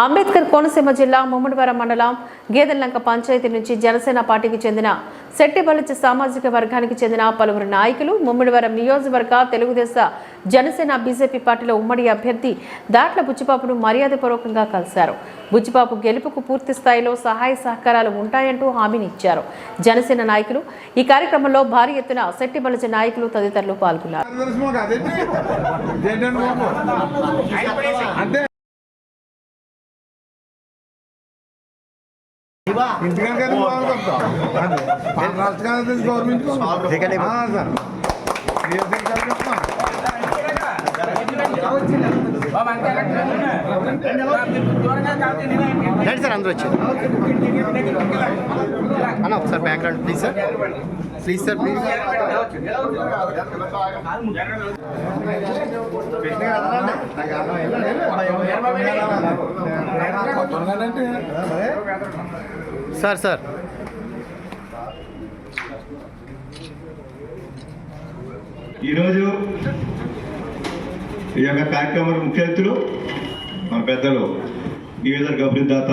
అంబేద్కర్ కోనసీమ జిల్లా ముమ్మడివరం మండలం గేదెల్లంక పంచాయతీ నుంచి జనసేన పార్టీకి చెందిన శెట్టిబలిచ సామాజిక వర్గానికి చెందిన పలువురు నాయకులు ముమ్మడివరం నియోజకవర్గ తెలుగుదేశ జనసేన బీజేపీ పార్టీల ఉమ్మడి అభ్యర్థి దాట్ల బుచ్చిపాపును మర్యాదపూర్వకంగా కలిశారు. బుచ్చిపాపు గెలుపుకు పూర్తి స్థాయిలో సహాయ సహకారాలు ఉంటాయంటూ హామీనిచ్చారు జనసేన నాయకులు ఈ కార్యక్రమంలో భారీ ఎత్తున శెట్టిబలిచ నాయకులు తదితరులు పాల్గొన్నారు. ఇంటికని కదా బాగుంటాం మన రాష్ట్రాలు తెలిసి గవర్నమెంట్ సార్. రండి సార్ అందరూ వచ్చారు అన్న ఒకసారి background please sir please sir please sir sir. ఈరోజు ఈ యొక్క కార్యక్రమం ముఖ్య అతిథులు మన పెద్దలు నివేదక అభివృద్ధాత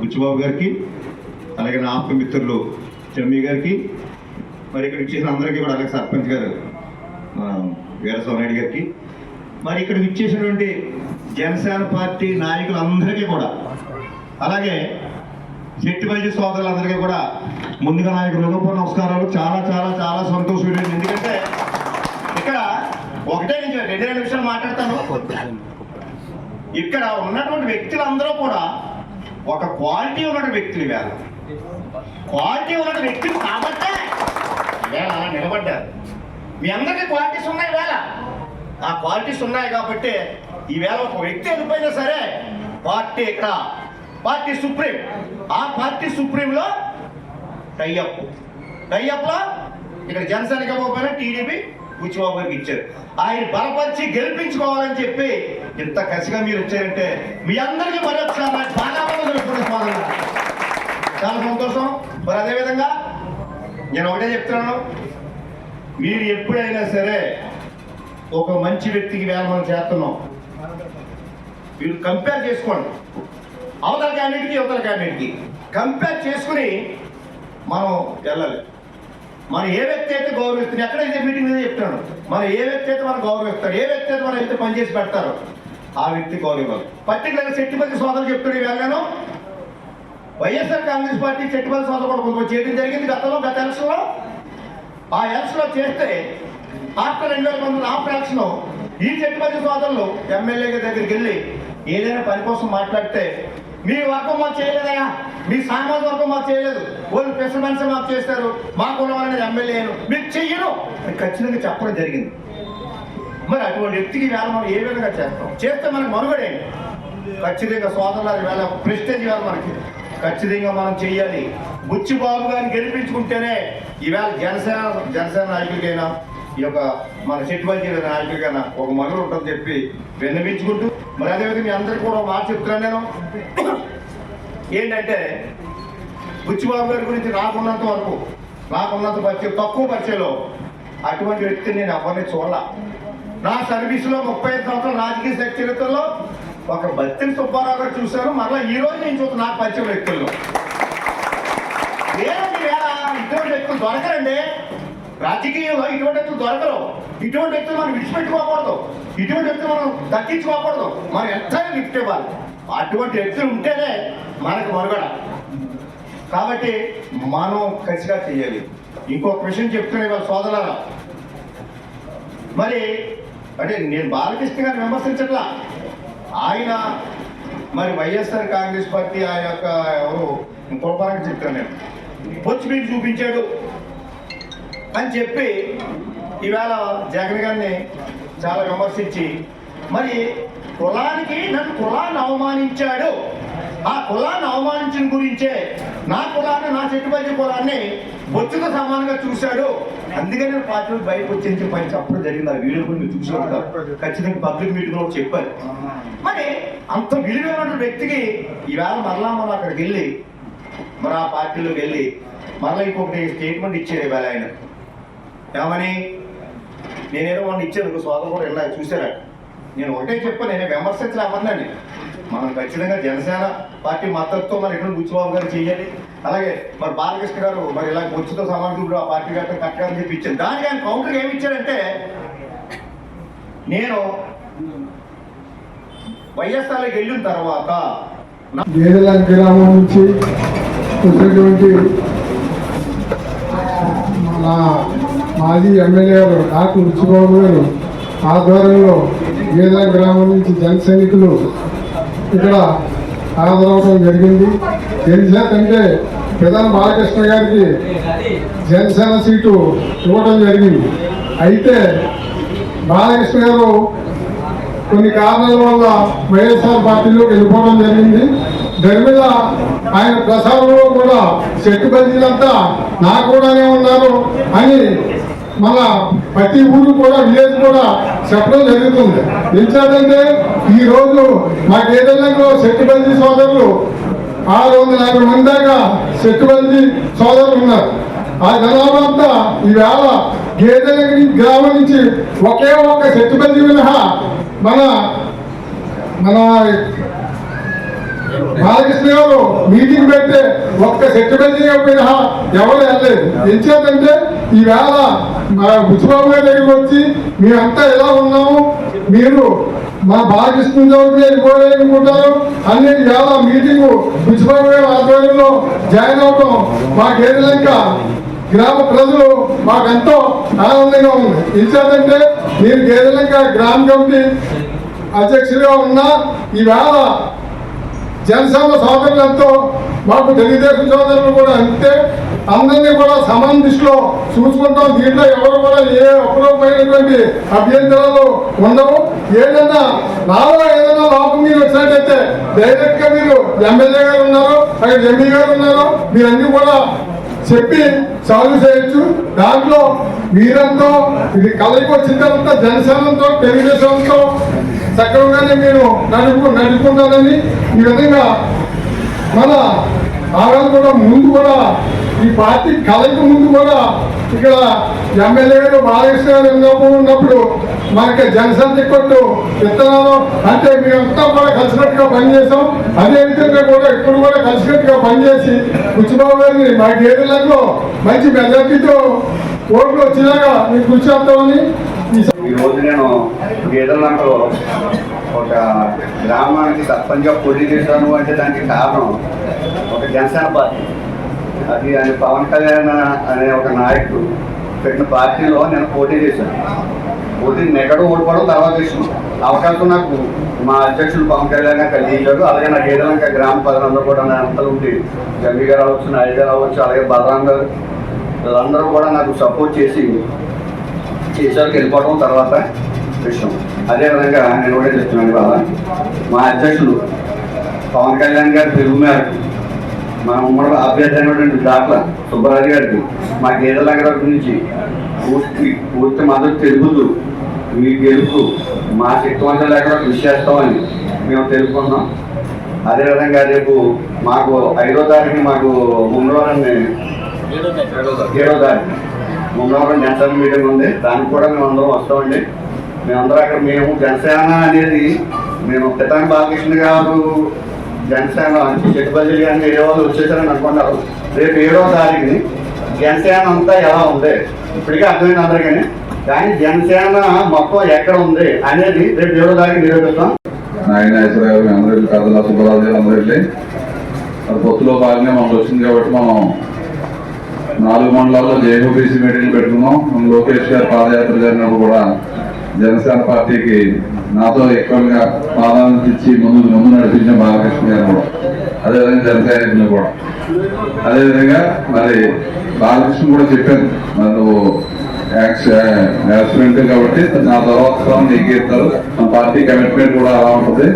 బుచ్చిబాబు గారికి అలాగే నా ఆప్త మిత్రులు చెమ్మి గారికి మరి ఇక్కడ ఇచ్చేసిన అందరికీ కూడా అలాగే సర్పంచ్ గారు మన గారికి. మరి ఇక్కడ ఇచ్చేసినటువంటి జనసేన పార్టీ నాయకులందరికీ కూడా అలాగే శెట్టిపల్లి సోదరులందరికీ కూడా ముందుగా నాయకులు హృదయపూర్వక నమస్కారాలు. చాలా చాలా చాలా సంతోషం ఎందుకంటే ఇక్కడ ఒకటే నేను రెండు రెండు విషయాలు మాట్లాడతాను. ఇక్కడ ఉన్నటువంటి వ్యక్తులందరూ కూడా ఒక క్వాలిటీ ఉన్న వ్యక్తులు వేళ క్వాలిటీ ఉన్న వ్యక్తులు కాబట్టే వేళ అలా నిలబడ్డారు. మీ అందరికీ క్వాలిటీస్ ఉన్నాయి వేళ ఆ క్వాలిటీస్ ఉన్నాయి కాబట్టి ఈవేళ ఒక వ్యక్తి వెళ్ళిపోయినా సరే పార్టీ ఇక్కడ పార్టీ సుప్రీం. ఆ పార్టీ సుప్రీంలో టైఅప్. టైఅప్లో ఇక్కడ జనసేనకి ఇవ్వకపోయినా టీడీపీ బుచ్చిబాబు గారికి ఇచ్చారు. ఆయన బలపరిచి గెలిపించుకోవాలని చెప్పి ఇంత కసిగా మీరు వచ్చారంటే మీ అందరికీ మరొకసారి చాలా సంతోషం. మరి అదేవిధంగా నేను ఒకటే చెప్తున్నాను. మీరు ఎప్పుడైనా సరే ఒక మంచి వ్యక్తికి వేల మనం చేస్తున్నాం. మీరు కంపేర్ చేసుకోండి. అవతల క్యాండిడేట్కి అవతల క్యాండిడేట్కి కంపేర్ చేసుకుని మనం వెళ్ళాలి. మనం ఏ వ్యక్తి అయితే గౌరవిస్తుంది ఎక్కడ ఇదే మీటింగ్ మీద చెప్తాను మనం ఏ వ్యక్తి అయితే మనం గౌరవిస్తాడు ఏ వ్యక్తి అయితే మనం అయితే పనిచేసి పెడతారు? ఆ వ్యక్తి గౌరవం పర్టికులర్గా శెట్టిపల్లి సోదరు చెప్తున్నాడు వెళ్ళాను వైఎస్ఆర్ కాంగ్రెస్ పార్టీ చెట్టుపల్లి సోదరు కూడా కొంచెం చేయడం జరిగింది గతంలో గత ఎలక్షన్లో. ఆ ఎలక్షన్లో చేస్తే ఆఫ్టర్ రెండు వేల పంతొమ్మిది ఆఫ్టర్ ఎలక్షన్ ఈ చెట్టుపల్లి సోదరులు ఎమ్మెల్యే దగ్గరికి వెళ్ళి ఏదైనా పని కోసం మాట్లాడితే మీ వర్గం మాకు చేయలేదయా మీ సామాజిక వర్గం మాకు చేయలేదు. వాళ్ళు పెసరమనిషి మాకు చేస్తారు. మా కులం అనేది ఎమ్మెల్యేను మీకు చెయ్యను ఖచ్చితంగా చెప్పడం జరిగింది. మరి అటువంటి వ్యక్తికి వేళ మనం ఏ విధంగా చేస్తాం? చేస్తే మనకు మనుగడే. ఖచ్చితంగా సోదరులారి వేళ ప్రెస్టేజ్ వేళ మనకి. ఖచ్చితంగా మనం చెయ్యాలి. బుచ్చిబాబు గారిని గెలిపించుకుంటేనే ఈవేళ జనసేన జనసేన నాయకుడికైనా ఈ యొక్క మన చెట్టుపల్లి నాయకుడికైనా ఒక మనుగడ ఉంటుందని చెప్పి విన్నవించుకుంటూ మరి అదేవిధంగా మీ అందరికీ కూడా మాట చెప్తున్నాను నేను. ఏంటంటే బుచ్చిబాబు గారి గురించి నాకున్నంత వరకు నాకున్నంత పరిచయం తక్కువ పరిచయంలో అటువంటి వ్యక్తిని నేను ఎవరిని చూడాల. నా సర్వీస్లో ముప్పై ఐదు సంవత్సరాల రాజకీయ చరిత్రలో ఒక బత్తిని సుబ్బారావు గారు చూశాను మరలా ఈ రోజు నేను చూస్తాను నాకు పరిచయం వ్యక్తుల్లో. లేదండి ఇటువంటి వ్యక్తులు దొరకరండి. రాజకీయంలో ఇటువంటి వ్యక్తులు దొరకరు. ఇటువంటి వ్యక్తులు మనం విడిచిపెట్టుకోకూడదు. ఇటువంటి వ్యక్తులు మనం దక్కించుకోకూడదు. మనం ఎంతైనా గిఫ్ట్ ఇవ్వాలి. అటువంటి వ్యక్తులు ఉంటేనే మనకు మనుగడ. కాబట్టి మనం ఖచ్చితంగా చేయాలి ఇంకొక విషయం చెప్తున్నాయి వాళ్ళ సోదరుల మరి అంటే నేను బాలకృష్ణ గారిని విమర్శించట్లా? ఆయన మరి వైఎస్ఆర్ కాంగ్రెస్ పార్టీ ఆ యొక్క ఎవరు? ఇంకొకరంగా చెప్తాను నేను. పొచ్చు మీకు చూపించాడు. అని చెప్పి ఈవేళ జగన్ గారిని చాలా విమర్శించి మరి కులానికి నన్ను కులాన్ని అవమానించాడు. ఆ కులాన్ని అవమానించిన గురించే నా కులాన్ని నా చెట్టుపల్లి కులాన్ని బొచ్చుతో సమానంగా చూశాడు. అందుకని నేను పార్టీలో బయటకు వచ్చి పని చెప్పడం జరిగింది. ఆ వీడియో కూడా మీరు చూసి ఖచ్చితంగా పబ్లిక్ మీటింగ్లో చెప్పారు మరి అంత విలువైన వ్యక్తికి ఈవేళ మరలా మనం అక్కడికి వెళ్ళి మరి ఆ పార్టీలోకి వెళ్ళి మరలా ఇంకొకటి స్టేట్మెంట్ ఇచ్చారు ఈవేళ ఆయన. ఏమని? నేనేదో వాడిని ఇచ్చాను ఒక సోదరు కూడా ఇలా చూసారా? నేను ఒకటే చెప్పాను నేను విమర్శించలే అవ్వదండి మనం ఖచ్చితంగా జనసేన పార్టీ మద్దతుతో మరి ఇక్కడ బుచ్చిబాబు గారు చేయాలి? అలాగే మరి బాలకృష్ణ గారు మరి ఇలా బొచ్చుతో సమానుడు ఆ పార్టీ గారితో కట్టాలని చెప్పి ఇచ్చాను దానికి ఆయన కౌంటర్ ఏమి ఇచ్చాడంటే నేను వైఎస్ఆర్లోకి వెళ్ళిన తర్వాత గేదెల గ్రామం నుంచి వచ్చినటువంటి మన మాజీ ఎమ్మెల్యే గారు డాక్టర్ రుచిబాబు గారు ఆధ్వర్యంలో గేదెల గ్రామం నుంచి జన సైనికులు ఇక్కడ హాజరవడం జరిగింది. ఎందుకంటే ప్రధాని బాలకృష్ణ గారికి జనసేన సీటు ఇవ్వడం జరిగింది. అయితే బాలకృష్ణ గారు కొన్ని కారణాల వల్ల వైఎస్ఆర్ పార్టీలోకి వెళ్ళిపోవడం జరిగింది. దాని మీద ఆయన ప్రసారంలో కూడా చెట్టు బద్దీలంతా నా కూడానే ఉన్నారు అని మన ప్రతి ఊరు కూడా విలేజ్ కూడా చెప్పడం జరుగుతుంది. ఎందుకంటే ఈ రోజు మా గేదెలలో చెట్టు సోదరులు ఆరు వందల యాభై మంది దాకా చెట్టు సోదరులు ఉన్నారు. ఆ జనాభా అంతా ఈవేళ గేదెల గ్రామం నుంచి ఒకే ఒక్క చెట్టు మినహా మన మన బాలకృష్ణ గారు మీటింగ్ పెడితే ఒక్క సెట్ మినహా ఎవరు వెళ్ళలేదు. ఎంచేతంటే ఈవేళ మా బుచ్చిబాబు గారి దగ్గరికి వచ్చి మేమంతా ఎలా ఉన్నాము? మీరు మా బాలకృష్ణ చౌదరి వెళ్ళిపోయాలనుకుంటారు అన్ని వేళ మీటింగ్ బుచ్చిబాబు గారి ఆధ్వర్యంలో జాయిన్ అవటం మా గేదెలంక గ్రామ ప్రజలు మాకెంతో ఆనందంగా ఉంది. ఎంచేతంటే నేను గేదెలంక గ్రామ కమిటీ అధ్యక్షుడిగా ఉన్నా ఈవేళ జనసేన సోదరులంతో మాకు తెలుగుదేశం సోదరులు కూడా అంతే. అందరినీ కూడా సమాన దృష్టిలో చూసుకుంటాం. దీంట్లో ఎవరు కూడా ఏ ఒక్కరోపోయినటువంటి అభ్యంతరాలు ఉండవు. ఏదైనా నాలో ఏదైనా లోపం మీరు వచ్చినట్టయితే డైరెక్ట్గా మీరు ఎమ్మెల్యే గారు ఉన్నారు అక్కడ ఎంపీ గారు ఉన్నారు. మీరన్నీ కూడా చెప్పి సాల్వ్ చేయొచ్చు. దాంట్లో మీరంతా ఇది కలయికి వచ్చిన తర్వాత జనసేనతో తెలుగుదేశంతో సక్రమంగానే మీరు నడుపు నడుపుకుంటారని ఈ విధంగా మన ఆవేళ కూడా ముందు కూడా ఈ పార్టీ కలయిక ముందు కూడా ఇక్కడ ఎమ్మెల్యే గారు బాలకృష్ణ గారు ఉన్నప్పుడు ఉన్నప్పుడు మనకి జనసేన టికెట్ విత్తనాలు అంటే మేమంతా కూడా కలిసినట్టుగా పనిచేసాం అదే విధంగా కూడా ఇప్పుడు కూడా కలిసినట్టుగా పనిచేసి కుచ్చిబాబు గారిని మా గేదెలలో మంచి మెజార్టీతో ఓట్లు వచ్చినాక మీకు కూర్చోస్తామని ఈరోజు ఈ ఈ రోజు నేను గేదెలకు ఒక గ్రామానికి సర్పంచ్గా పోటీ చేశాను అంటే దానికి కారణం ఒక జనసేన పార్టీ. అది ఆయన పవన్ కళ్యాణ్ అనే ఒక నాయకుడు పెట్టిన పార్టీలో నేను పోటీ చేశాను. పోటీ నెగడు ఓడిపోవడం తర్వాత విషయం అవకాశం నాకు మా అధ్యక్షులు పవన్ కళ్యాణ్ గారు కలిగించాడు అలాగే నా గేదెలంక గ్రామ ప్రజలందరూ కూడా నా అంతలు ఉండి జమ్మి గారు అవ్వచ్చు నాయుడు గారు అవ్వచ్చు అలాగే బలరాం గారు వీళ్ళందరూ కూడా నాకు సపోర్ట్ చేసి చేసారికి వెళ్ళిపోవడం తర్వాత విషయం. అదేవిధంగా నేను కూడా చెప్తున్నాను ఇవాళ మా అధ్యక్షులు పవన్ కళ్యాణ్ గారి పిలుపు మేరకు మన ఉమ్మడి అభ్యర్థి అయినటువంటి డాక్టర్ సుబ్బరాజు గారికి మా గేదెల గురించి పూర్తి పూర్తి మద్దతు తెలుపుతూ మీ గెలుపు మా శక్తివంతం లేకుండా కృషి చేస్తామని మేము తెలుసుకున్నాం అదేవిధంగా రేపు మాకు ఐదో తారీఖు మాకు ముంగళవారాన్ని ఏడో తారీఖు. ముందరం జనసేన మీటింగ్ ఉంది. దానికి కూడా మేము అందరం వస్తామండి. మేమందరం అక్కడ మేము జనసేన అనేది మేము పితాని బాలకృష్ణ గారు జనసేన చెట్టుబల్లి గారిని ఏ వాళ్ళు వచ్చేసారని అనుకుంటారు. రేపు ఏడో తారీఖుని జనసేన అంతా ఎలా ఉంది? ఇప్పటికే అర్థమైంది అందరికీ. కానీ జనసేన మొత్తం ఎక్కడ ఉంది అనేది రేపు ఏడో తారీఖు నిరూపిస్తాం. నాయనేశ్వర గారు వెళ్ళి కథల సుబ్బరాజు గారు అందరూ వెళ్ళి అది పొత్తులో భాగంగా మనకు వచ్చింది కాబట్టి మనం నాలుగు మండలాల్లో జేహోబీసీ మీటింగ్ పెట్టుకున్నాం. లోకేష్ గారు పాదయాత్ర జరిగినప్పుడు కూడా జనసేన పార్టీకి నాతో ఎక్కువగా ప్రాధాన్యత ఇచ్చి ముందు ముందు నడిపించిన బాలకృష్ణ గారు కూడా. అదేవిధంగా జనసైనికులు కూడా. అదేవిధంగా మరి బాలకృష్ణ కూడా చెప్పాను. మరి నువ్వు యాక్సిడెంట్ కాబట్టి నా తర్వాత నీకు ఇస్తారు. మన పార్టీ కమిట్మెంట్ కూడా అలా ఉంటుంది.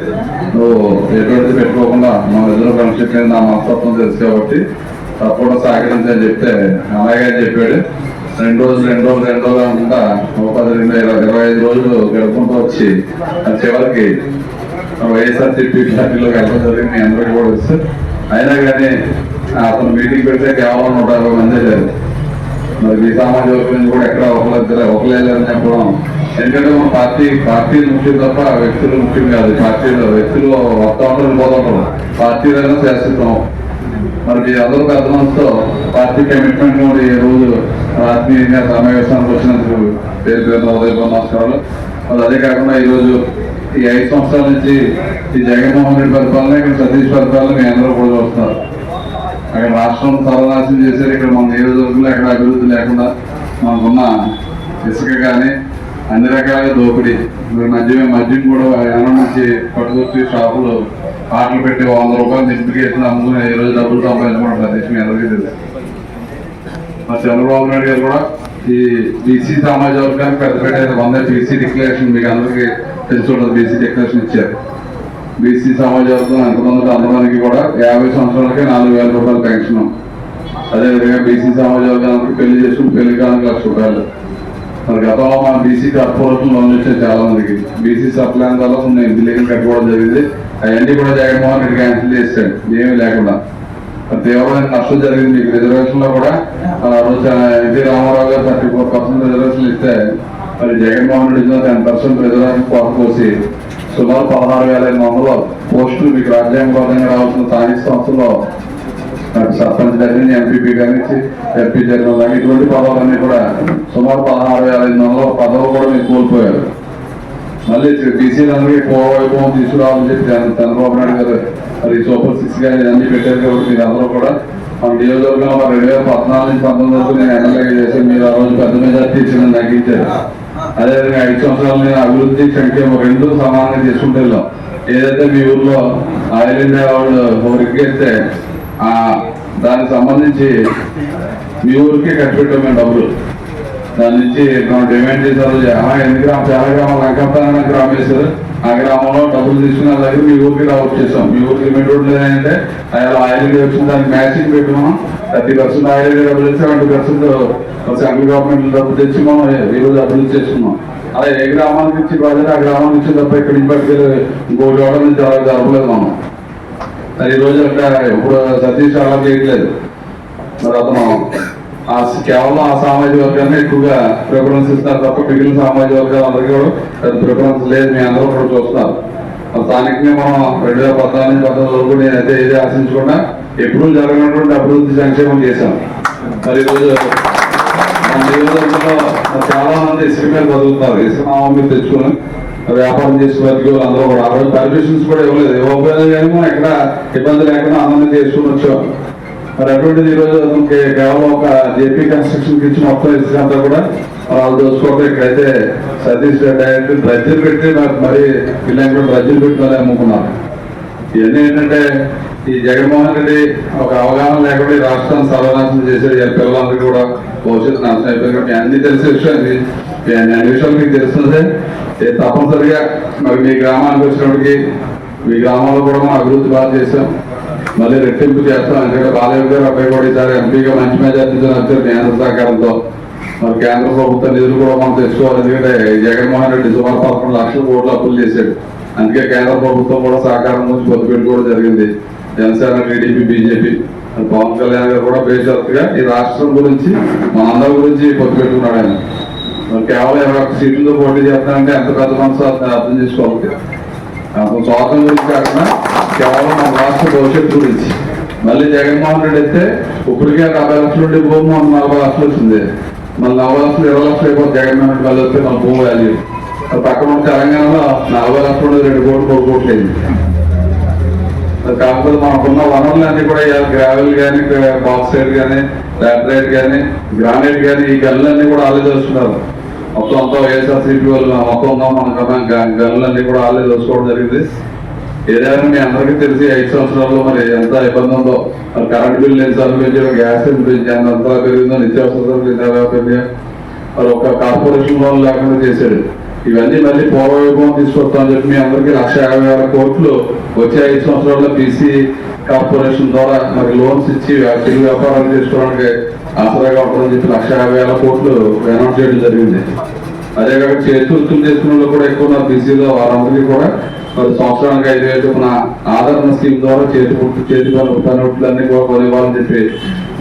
నువ్వు ఎటువంటి పెట్టుకోకుండా మన ఇద్దరు ఫ్రెండ్షిప్ మీద నా మనస్తత్వం తెలుసు కాబట్టి తప్పకుండా సహకరించని చెప్తే అలాగే అని చెప్పాడు రెండు రోజులు రెండు రోజులు రెండు రోజులు అనుకుంటా ఒక పది రెండు ఇరవై ఇరవై ఐదు రోజులు గడుపుకుంటూ వచ్చి అది చివరికి వైఎస్ఆర్ పార్టీలో పార్టీలోకి వెళ్ళడం జరిగింది మీ అందరికీ కూడా వస్తే అయినా కానీ అతను మీటింగ్ పెడితే కేవలం నూట యాభై మంది వెళ్ళారు మరి మీ సామాజిక వర్గం కూడా ఎక్కడ ఒకరిద్దరు ఒకలేదని చెప్పడం. ఎందుకంటే మన పార్టీ పార్టీ ముఖ్యం తప్ప వ్యక్తులు ముఖ్యం కాదు. పార్టీలో వ్యక్తులు వస్తూ ఉంటారు పోతుంటారు పార్టీలైనా శాశ్వతం. మరి అదొక అందరూ పార్టీ కమిట్మెంట్ కూడా ఈ రోజు ఆత్మీయంగా సమావేశానికి వచ్చినందుకు పేరు పేరు ఉదయం నమస్కారాలు. మరి అదే కాకుండా ఈ రోజు ఈ ఐదు సంవత్సరాల నుంచి ఈ జగన్మోహన్ రెడ్డి పరిపాలన ఇక్కడ సతీష్ పరిపాలన మీ అందరూ కూడా చూస్తున్నారు. అక్కడ రాష్ట్రం సర్వనాశనం చేశారు ఇక్కడ మన నియోజకవర్గంలో అక్కడ అభివృద్ధి లేకుండా మనకున్న ఇసుక కానీ అన్ని రకాల దోపిడీ. ఇప్పుడు మద్యం కూడా ఏమైనా నుంచి పట్టుకొచ్చి షాపులు ఆటలు పెట్టి వంద రూపాయలు నింపికి ఎత్తున అమ్ముకుని ఈ రోజు డబ్బులు సంపాదించమంటారు దేశం అందరికీ తెలుసు. మా చంద్రబాబు నాయుడు గారు కూడా ఈ బీసీ సమాజ వర్గానికి పెద్దపేట వంద బీసీ డిక్లరేషన్ మీకు అందరికీ తెలిసి ఉండదు బీసీ డిక్లరేషన్ ఇచ్చారు. బీసీ సమాజ వర్గం ఎంతమంది అందడానికి కూడా యాభై సంవత్సరాలకే నాలుగు వేల రూపాయలు పెన్షన్. అదేవిధంగా బీసీ సమాజ వర్గానికి పెళ్ళి చేసుకుని పెళ్ళి కాలానికి లక్ష రూపాయలు. మరి గతంలో మన బీసీ కార్పొరేషన్ లోన్లు వచ్చాయి చాలా మందికి. బీసీ సప్లైన్ ద్వారా కొన్ని బిల్లింగ్ కట్టుకోవడం జరిగింది. అవన్నీ కూడా జగన్మోహన్ రెడ్డి క్యాన్సిల్ చేశాడు. ఏమీ లేకుండా. తీవ్రమైన నష్టం జరిగింది మీకు రిజర్వేషన్లో కూడా ఎన్టీ రామారావు గారు థర్టీ ఫోర్ పర్సెంట్ రిజర్వేషన్ ఇస్తే మరి Jaganmohan Reddy ten percent reservation కోత పోసి సుమారు పదహారు వేల ఐదు వందల పోస్టులు మీకు రాజ్యాంగబద్ధంగా రావాల్సిన స్థానిక సంస్థలో సర్పంచ్ కానీ ఎంపీపీ కానీ ఎంపీ జగన్ కానీ ఇటువంటి పదవులన్నీ కూడా సుమారు పదహారు వేల ఐదు వందల పదవులు కూడా మీరు కోల్పోయారు మళ్ళీ బీసీలందరికీ పూర్వవైభవం తీసుకురావాలని చెప్పి చంద్రబాబు నాయుడు గారు మరి సూపర్ సిక్స్ కానీ అన్ని పెట్టారు కాబట్టి మీరు అందరూ కూడా మన నియోజకవర్గంలో మరి రెండు వేల పద్నాలుగు నుంచి పంతొమ్మిది వరకు నేను ఎమ్మెల్యే చేసి మీరు ఆ రోజు పెద్ద మెజార్టీ ఇచ్చిన తగ్గించారు అదేవిధంగా ఐదు సంవత్సరాలు నేను అభివృద్ధి సంక్షేమం రెండు సమానంగా చేసుకుంటూ ఏదైతే మీ ఊర్లో ఆయిల్ ఇండియా వాళ్ళు ఒక ఎక్కేస్తే ఆ దానికి సంబంధించి మీ ఊరికే కట్టిపెట్టాం మేము డబ్బులు. దాని నుంచి మనం డిమాండ్ చేశారు "ఆ, ఎన్ని గ్రామం చాలా గ్రామాలు లంకంపల్లి గ్రామం వేశారు ఆ గ్రామంలో డబ్బులు తీసుకున్న దగ్గర మీ ఊరికి రావచ్చు చేసాం మీ ఊరికి లిమిట్ రోడ్ లేదంటే అలా ఆయిల్ వచ్చిన దానికి మ్యాచింగ్ పెట్టి మనం థర్టీ పర్సెంట్ ఆయిల్ డబ్బులు ఇచ్చి ట్వంటీ పర్సెంట్ సెంట్రల్ గవర్నమెంట్ డబ్బులు తెచ్చి మనం ఈరోజు రోజు అభివృద్ధి చేసుకున్నాం అలా ఏ గ్రామానికి ఇచ్చి ప్రజలు ఆ గ్రామానికి ఇచ్చి తప్ప ఇక్కడ నుంచి ఇంకో చోట నుంచి అలా జరపలేదు మనం. మరి ఈ రోజు ఇప్పుడు సతీష్ అలా చేయట్లేదు. మరి అతను ఆ కేవలం ఆ సామాజిక వర్గాన్ని ఎక్కువగా ప్రిఫరెన్స్ ఇస్తారు తప్ప మిగిలిన సామాజిక వర్గాలు అందరికీ కూడా పెద్ద ప్రిఫరెన్స్ లేదు. మీ అందరూ కూడా చూస్తున్నారు మరి స్థానికంగా మనం రెండు వేల పద్నాలుగు నుంచి పంతొమ్మిది వరకు నేనైతే ఏది ఆశించకుండా ఎప్పుడూ జరగనటువంటి అభివృద్ధి సంక్షేమం చేశాం. మరి ఈరోజు మన నియోజకవర్గంలో చాలా మంది ఇసుక మీద బతుకుతారు. ఇసుక నామం మీద తెచ్చుకొని వ్యాపారం చేసే వారికి అందరూ కూడా ఆ రోజు పర్మిషన్స్ కూడా ఇవ్వలేదు. ఇవ్వకపోయినా కానీ మనం ఎక్కడ ఇబ్బంది లేకుండా ఆనందం చేసుకుని వచ్చాం. మరి అటువంటిది ఈరోజు కేవలం ఒక జేపీ కన్స్ట్రక్షన్ ఇచ్చి మొత్తం ఇసుక అంతా కూడా వాళ్ళు చూసుకోవడం ఇక్కడైతే సతీష్ డైరెక్ట్ డ్రజ్జీలు పెట్టి నాకు మరి పిల్లలు కూడా డ్రజ్జీలు పెట్టి మరి అమ్ముకున్నారు ఇవన్నీ ఏంటంటే ఈ జగన్మోహన్ రెడ్డి ఒక అవగాహన లేకుండా రాష్ట్రాన్ని సర్వనాశనం చేసేది ఈ పిల్లలందరికీ కూడా భవిష్యత్తు నాశనం అయిపోయింది అన్ని తెలిసే విషయం నేను అన్ని విషయాలు మీకు తెలుస్తుంది తప్పనిసరిగా మరి మీ గ్రామానికి వచ్చినప్పటికీ మీ గ్రామంలో కూడా మనం అభివృద్ధి బాగా చేశాం. మళ్ళీ రెట్టింపు చేస్తాం. ఎందుకంటే బాలయ్య గారు అబ్బాయి కూడా ఈసారి ఎంపీగా మంచి మెజార్టీతో వచ్చారు కేంద్ర సహకారంతో. మరి కేంద్ర ప్రభుత్వ నిధులు కూడా మనం తెచ్చుకోవాలి. ఎందుకంటే జగన్మోహన్ రెడ్డి సుమారు పదకొండు లక్షల కోట్లు అప్పులు చేశాడు. అందుకే కేంద్ర ప్రభుత్వం కూడా సహకారం నుంచి పొత్తు కూడా జరిగింది. జనసేన టీడీపీ బీజేపీ పవన్ కళ్యాణ్ గారు కూడా బేషరత్గా ఈ రాష్ట్రం గురించి మనందరి గురించి పొత్తు పెట్టుకున్నాడు ఆయన. కేవలం ఇరవై ఒక్క సీట్లతో పోటీ చేస్తానంటే ఎంత పెద్ద మనసు అర్థం అర్థం చేసుకోవాలి. అతను స్వాతంత్రం గురించి కాకుండా కేవలం మన రాష్ట్ర భవిష్యత్తు గురించి. మళ్ళీ జగన్మోహన్ రెడ్డి అయితే ఇప్పటికే డెబ్బై లక్షలు నుండి భూమి మన నలభై లక్షలు వచ్చింది. మళ్ళీ నలభై లక్షలు ఇరవై లక్షలు అయిపోతే జగన్మోహన్ రెడ్డి వాళ్ళు వస్తే మన భూమి వాల్యూ పక్కన ఉన్న తెలంగాణలో నలభై లక్షలు రెండు కోట్లు మూడు కోట్లు అయింది. కాకపోతే మనకున్న వనరులన్నీ కూడా గ్రావెల్ కానీ బాక్సైడ్ కానీ లాటరైట్ కానీ గ్రానైట్ కానీ ఈ గల్లన్నీ కూడా ఆలోచిస్తున్నారు. మొత్తం అంతా వైఎస్ఆర్సీపీ వాళ్ళు మొత్తం ఉన్నాం మనం గనులన్నీ కూడా వాళ్ళే తెలుసుకోవడం జరిగింది. ఏదైనా మీ అందరికీ తెలిసి ఐదు సంవత్సరాల్లో మరి ఎంత ఇబ్బంది ఉందో మరి కరెంట్ బిల్లు ఎన్నిసార్లు పెంచారు గ్యాస్ ఎంత ఎంత పెరిగిందో నిత్యావసర సరుకులు ఎంత పెరిగాయి మరి ఒక కార్పొరేషన్ లోన్ లేకుండా చేశాడు. ఇవన్నీ మళ్ళీ పూర్వవైభవం తీసుకొస్తామని చెప్పి మీ అందరికీ లక్ష యాభై వేల కోట్లు వచ్చే ఐదు సంవత్సరాల్లో బీసీ కార్పొరేషన్ ద్వారా మరి లోన్స్ ఇచ్చి చిరు వ్యాపారాలు చేసుకోవడానికి ఆసరాగా ఉంటుందని చెప్పి లక్ష యాభై వేల కోట్లు అనౌన్స్ చేయడం జరిగింది. అదే కాక చేతి చేసుకున్న కూడా ఎక్కువ ఉన్నారు. బీసీలో వారందరికీ కూడా మరి సంవత్సరానికి ఐదు వేలు చొప్పున ఆదరణ స్కీమ్ ద్వారా చేతి పుట్టు చేతి పని అన్ని కూడా కొనివ్వాలని చెప్పి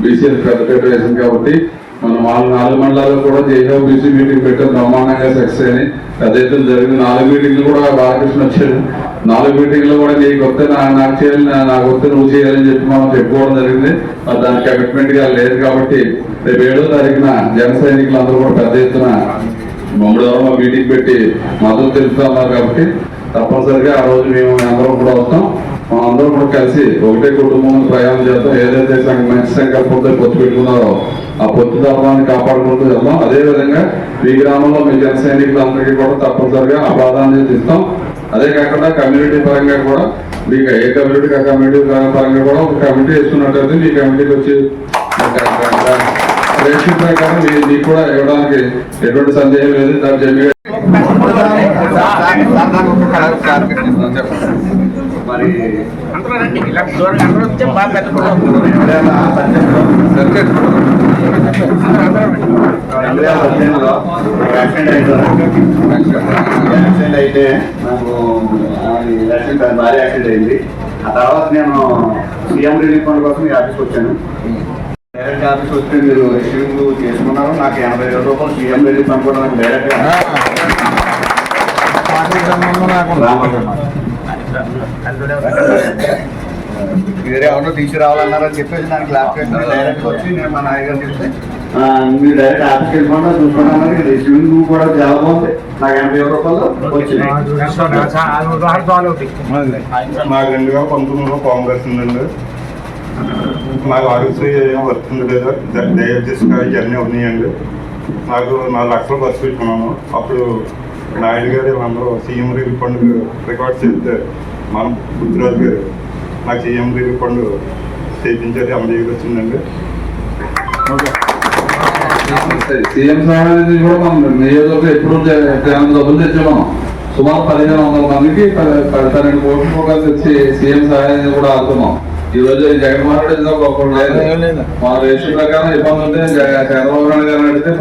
బీసీలు పెద్ద పేట వేసింది కాబట్టి మన నాలుగు నాలుగు మండలాల్లో కూడా జేఓబీసీ మీటింగ్ పెట్టాం బ్రహ్మాండంగా సక్సెస్ అని పెద్ద ఎత్తున జరిగింది నాలుగు మీటింగ్లు కూడా బాలకృష్ణ వచ్చాడు నాలుగు మీటింగ్లు కూడా నీకు వస్తే నా- నాకు చేయాలి నా- నాకు వస్తే నువ్వు చేయాలని చెప్పి మనం చెప్పుకోవడం జరిగింది. మరి దానికి కమిట్మెంట్గా లేదు కాబట్టి రేపు ఏడో తారీఖున జన సైనికులు అందరూ కూడా పెద్ద ఎత్తున మమ్మల్ని మీటింగ్ పెట్టి మద్దతు తెలుపుతా ఉన్నారు కాబట్టి తప్పనిసరిగా ఆ రోజు మేము అందరం కూడా వస్తాం. అందరం కలిసి ఒకటే కుటుంబం ప్రయాణం చేస్తాం ఏదైతే మంచి సంకల్పంతో పొత్తు పెట్టుకున్నారో ఆ పొత్తు ధర్మాన్ని కాపాడుకుంటూ వెళ్దాం అదే విధంగా మీ గ్రామంలో మీ జన సైనికులందరికీ కూడా తప్పనిసరిగా ఆ ప్రాధాన్యత ఇస్తాం అదే కాకుండా కమ్యూనిటీ పరంగా కూడా మీకు ఏ కమ్యూనిటీ ఆ కమ్యూనిటీ పరంగా కూడా ఒక కమిటీ వేస్తున్నట్టయితే మీ కమిటీకి వచ్చి రేషన్ ప్రకారం మీకు కూడా ఇవ్వడానికి ఎటువంటి సందేహం లేదు దాని జమ్మి మరి రెండు వేల పద్దెనిమిదిలో యాక్సిడెంట్ బాగా యాక్సిడెంట్ అయితే నాకు యాక్సిడెంట్ భారీ యాక్సిడెంట్ అయింది ఆ తర్వాత నేను సీఎం రిలీఫ్ ఫండ్ కోసం ఈ ఆఫీస్కి వచ్చాను డైరెక్ట్ ఆఫీస్ వస్తే మీరు రిసీవింగ్ చేసుకున్నారు నాకు ఎనభై వేల రూపాయలు సీఎం రిలీఫ్ ఫండ్ కూడా నాకు డైరెక్ట్ వేరే ఎవరో తీసుకురావాలన్నారని చెప్పేసి నాకు ల్యాప్టాప్ డైరెక్ట్ వచ్చి నేను మా నాయగారు చెప్తే. మీరు డైరెక్ట్ ఆఫీస్కి వెళ్ళిపోండి చూసుకున్నాను రిసీవింగ్ కూడా చాలా బాగుంది. నాకు ఎనభై వేల రూపాయలు వచ్చినాయి. నాకు రెండు వేల పంతొమ్మిదిలో కాంగ్రెస్ ఉందండి. నాకు ఆరోగ్య వస్తుంది లేదా డయాబెటీస్ ఇవన్నీ ఉన్నాయండి నాకు నాలుగు లక్షలు బస్సు పెట్టుకున్నాను అప్పుడు నాయుడు గారు అందరూ సీఎం రిలీఫ్ ఫండ్ రికార్డ్ చేస్తే మనం గుజరాత్ గారు నాకు సీఎం రిలీఫ్ ఫండ్ చేయించారు అమలు వచ్చిందండి సీఎం సహాయం కూడా మనం నియోజకవర్గం ఎప్పుడు డబ్బులు తెచ్చాం మనం సుమారు పదిహేను వందల మందికి ప- పన్నెండు కోట్ల రూపాయలు తెచ్చి సీఎం సహాయం కూడా ఆడుతున్నాం ఈ రోజు జగన్మోహన్ రెడ్డి ఒకరు లేదు మా రేషన్ ప్రకారం ఇబ్బంది ఉంటే చంద్రబాబు నాయుడు గారు అడిగితే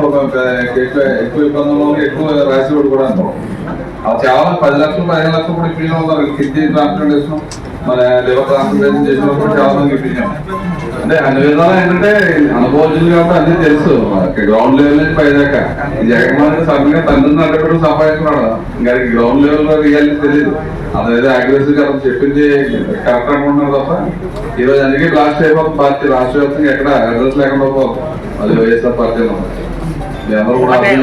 ఎక్కువ ఇబ్బందుల్లో ఎక్కువ రాసేవాడు కూడా అంటాం అది పది లక్షలు పదిహేను లక్షలు కూడా ఇప్పించాం ఉన్నారు కిడ్నీ ట్రాన్స్ప్లాంటేషన్ మన లివర్ ట్రాన్స్ప్లాంటేషన్ చేసిన కూడా చాలా మంది ఇప్పించాం. అంటే అన్ని విధాలు ఏంటంటే అనుభవించింది కాబట్టి అన్ని తెలుసు. గ్రౌండ్ లెవెల్ నుంచి పైదాకా జగన్మోహన్ రెడ్డి సడన్గా తండ్రి నడపడం సంపాదించుకున్నాడు ఇంకా గ్రౌండ్ లెవెల్లో రియాలిటీ తెలియదు అదేదో అగ్రెసివ్గా చెప్పింది కరెక్ట్ అనుకుంటున్నారు తప్ప ఈ రోజు అందుకే లాస్ట్ అయిపోతుంది. పార్టీ రాష్ట్ర వ్యాప్తంగా ఎక్కడ అడ్రస్ లేకుండా పోతుంది. అది వైఎస్ఆర్ పార్టీ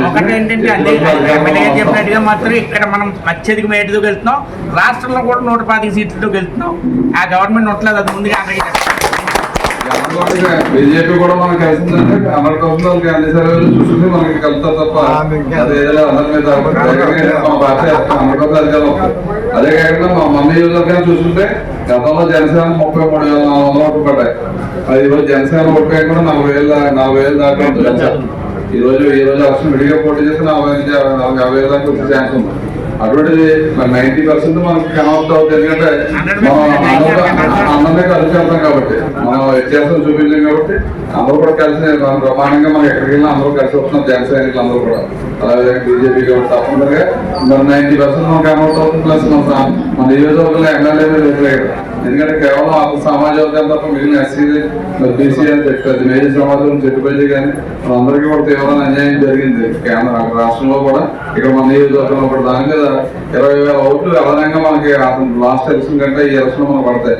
ఒకటే ఏంటంటే అదే ఎప్పుడు ఎమ్మెల్యే. చెప్పినట్టుగా మాత్రం ఇక్కడ మనం అత్యధిక మేటుతో వెళ్తున్నాం రాష్ట్రంలో కూడా నూట పాతిక సీట్లతో వెళ్తున్నాం ఆ గవర్నమెంట్ ఉండలేదు అది ముందుగా అందరికీ. బీజేపీ కూడా మనకు కలిసిందంటే అమలు కోసం అన్ని సర్వేలు చూసుకుని మనకి కలుస్తారు తప్ప అదే అందరి మీద కోసం కాకుండా మా మమ్మీ యూజర్ చూసుకుంటే గతంలో జనసేన ముప్పై మూడు వేల నాలుగు వందల ఓట్లు పడ్డాయి. అది ఈరోజు జనసేన ఓటు వేయక కూడా నలభై వేల నలభై వేలు దాకా జనసేన. ఈ రోజు ఈ రోజు అసలు విడిగా పోటీ చేస్తే నలభై నుంచి యాభై వేల దాకా వచ్చే ఛాన్స్ ఉంది. అటువంటిది నైన్టీ పర్సెంట్ మనకి కనౌట్ అవుతుంది ఎందుకంటే మనం అందరినీ కలిసి వెళ్తాం కాబట్టి. మనం వ్యత్యాసం చూపించాం కాబట్టి అందరూ కూడా కలిసి మనం ప్రమాణంగా మనం ఎక్కడికి వెళ్ళినా అందరూ కలిసి వస్తున్నాం. జన సైనికులు అందరూ కూడా. అలాగే బీజేపీ కాబట్టి తప్పనిసరిగా మన నైన్టీ పర్సెంట్ మనకు కనౌట్ అవుతుంది ప్లస్ మన మన నియోజకవర్గంలో ఎమ్మెల్యే వ్యతిరేకం ఎందుకంటే కేవలం ఆ సమాజ వర్గం తప్ప మిగిలిన ఎస్సీ బీసీ అని చెప్పి మేజర్ సమాజం చెట్టుపల్లి కానీ మనందరికీ కూడా తీవ్రమైన అన్యాయం జరిగింది. కేంద్ర రాష్ట్రంలో కూడా ఇక్కడ మన నియోజకవర్గంలో కూడా దాని మీద ఇరవై వేల ఓట్లు అదనంగా మనకి లాస్ట్ ఎలక్షన్ కంటే ఈ ఎలక్షన్ మనకు పడతాయి.